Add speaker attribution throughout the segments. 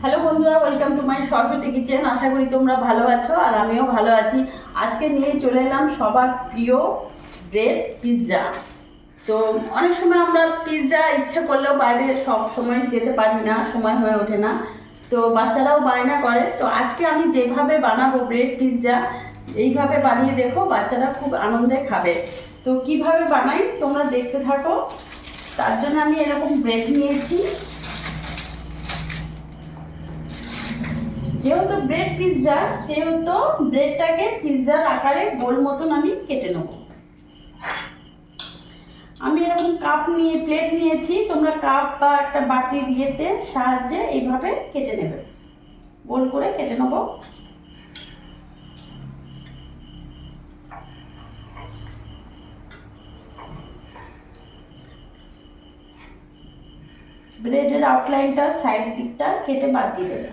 Speaker 1: Hello বন্ধুরা welcome to my Saraswati kitchen আশা করি তোমরা ভালো আছো আর আমিও ভালো আছি। আজকে নিয়ে চলে এলাম সবার প্রিয় ব্রেড পিৎজা তো অনেক সময় আমরা পিৎজা ইচ্ছে করলেও বাইরে সব সময় যেতে পারি না, সময় হয়ে ওঠে না। তো বাচ্চারাও বায়না করে। তো আজকে আমি যেভাবে বানাবো ব্রেড পিৎজা এইভাবে বানিয়ে দেখো, বাচ্চারা খুব আনন্দে খাবে। তো কীভাবে বানাই তোমরা দেখতে থাকো। তার জন্য আমি এরকম ব্রেড নিয়েছি। যেহেতু ব্রেড পিৎজা সেহেতু ব্রেডটাকে পিৎজার আকারে গোল মতন আমি কেটে নেব। আমি এরকম কাপ নিয়ে প্লেট নিয়েছি, তোমরা কাপ বা একটা বাটির ইয়েতে সাহায্যে এইভাবে কেটে নেবে। গোল করে কেটে নেব। ব্রেডের আউটলাইনটা সাইড দিকটা কেটে বাদ দিয়ে দেবে।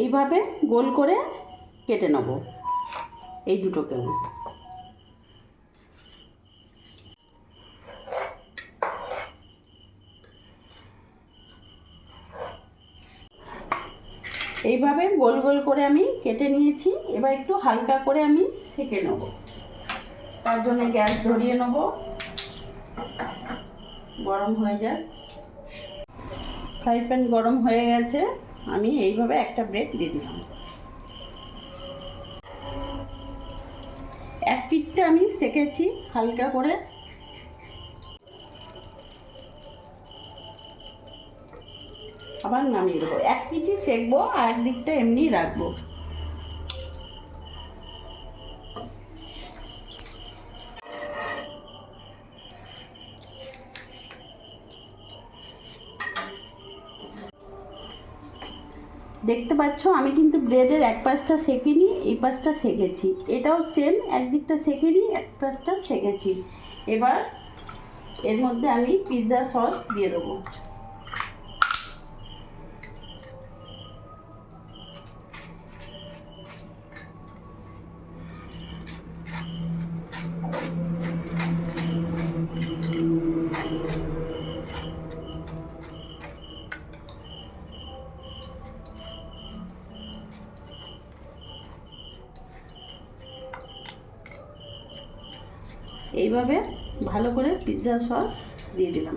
Speaker 1: এইভাবে গোল করে কেটে নেব। এই দুটোকেও। এইভাবে গোল গোল করে আমি কেটে নিয়েছি। এবার একটু হালকা করে আমি সেঁকে নেব। তার জন্য গ্যাস ধরিয়ে নেব। গরম হয়ে যায় ফ্রাই প্যান গরম হয়ে গেছে। আমি এইভাবে একটা ব্রেড দিয়ে দিলাম। এক পিঠটা আমি সেকেছি হালকা করে। আবার নামিয়ে দেবো। এক পিঠই সেকবো আর এক দিকটা এমনি রাখব। দেখতে পাচ্ছ, আমি কিন্তু ব্রেডের এক পাশটা সেঁকে নিই, এই পাশটা সেঁকেছি। এটাও সেম একদিকটা সেঁকে নিই, এক পাশটা সেঁকেছি। এবার এর মধ্যে আমি পিৎজা সস দিয়ে দেবো। এইভাবে ভালো করে পিৎজা সস দিয়ে দিলাম।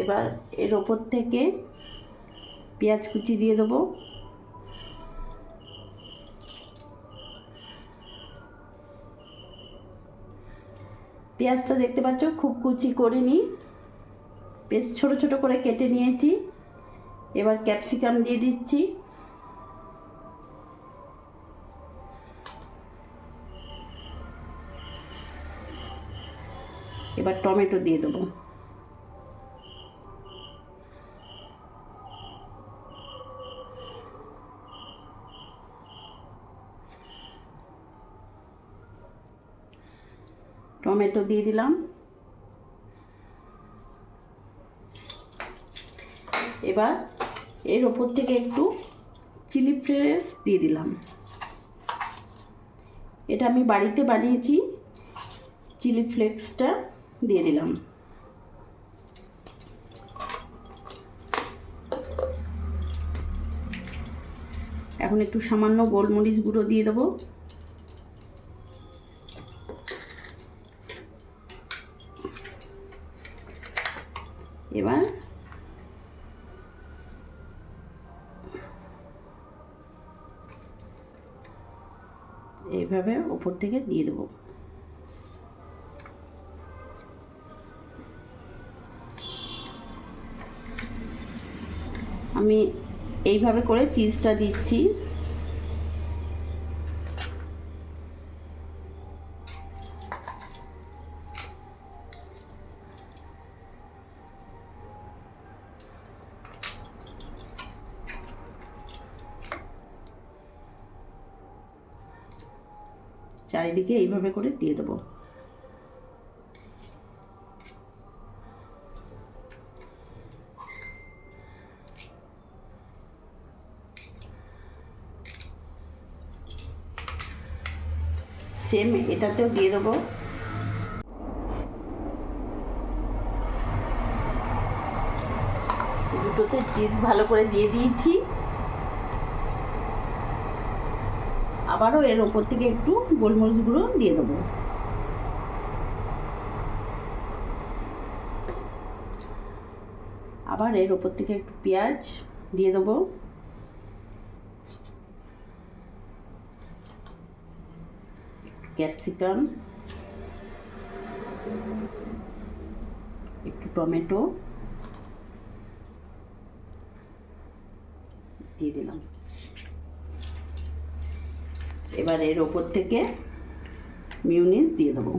Speaker 1: এবার এর ওপর থেকে পেঁয়াজ কুচি দিয়ে দেবো। পেঁয়াজটা দেখতে পাচ্ছ খুব কুচি করিনি। বেশ ছোট ছোট করে কেটে নিয়েছি। এবার ক্যাপসিকাম দিয়ে দিচ্ছি। এবার টমেটো দিয়ে দেবো। টমেটো দিয়ে দিলাম। এবার এর ওপর থেকে একটু চিলি ফ্লেক্স দিয়ে দিলাম। এটা আমি বাড়িতে বানিয়েছি, চিলি ফ্লেক্সটা দিয়ে দিলাম। এখন একটু সামান্য গোলমরিচ গুঁড়ো দিয়ে দেবো। এবার এইভাবে ওপর থেকে দিয়ে দেবো। আমি এইভাবে করে চিজটা দিচ্ছি। চারিদিকে এইভাবে করে দিয়ে দেবো। সেম এটাতেও দিয়ে দেবো। দুটোতে চিজ ভালো করে দিয়ে দিয়েছি। আবারও এর ওপর থেকে একটু গোলমরিচ গুঁড়ো দিয়ে দেবো। আবার এর ওপর থেকে একটু পেঁয়াজ দিয়ে দেবো। ক্যাপসিকাম, একটু টমেটো দিয়ে দিলাম। এবার এর ওপর থেকে মিউনিস দিয়ে দেবো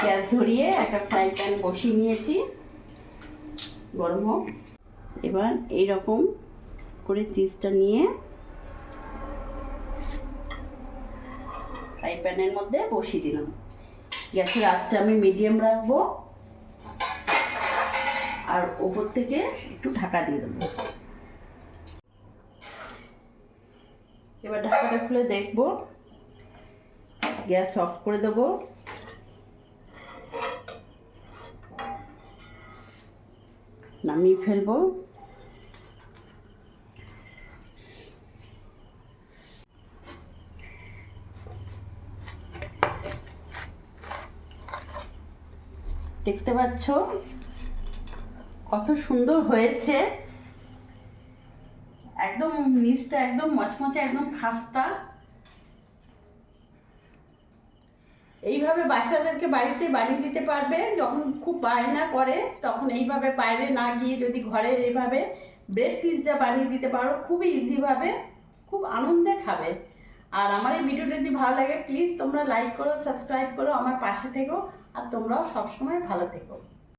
Speaker 1: গ্যাস ধরিয়ে একটা ফ্রাই প্যান বসিয়ে নিয়েছি। গরম হোক। এবার এই রকম করে চিজটা নিয়ে ফ্রাই প্যানের মধ্যে বসিয়ে দিলাম। গ্যাসের আঁচটা আমি মিডিয়াম রাখব। আর ওপর থেকে একটু ঢাকা দিয়ে দেবো। এবার ঢাকাটা খুলে দেখব। গ্যাস অফ করে দেবো। নামিয়ে ফেলব। দেখতে পাচ্ছ কত সুন্দর হয়েছে। একদম নিচটা একদম মচমচে একদম খাস্তা। এইভাবে বাচ্চাদেরকে বাড়িতে বানিয়ে দিতে পারবে, যখন খুব বায়না করে, তখন এইভাবে বাইরে না গিয়ে যদি ঘরে এইভাবে ব্রেড পিৎজা বানিয়ে দিতে পারো, খুবই ইজিভাবে খুব আনন্দে খাবে। আর আমার এই ভিডিওটা যদি ভালো লাগে প্লিজ তোমরা লাইক করো সাবস্ক্রাইব করো, আমার পাশে থেকো, আর তোমরাও সবসময় ভালো থেকো।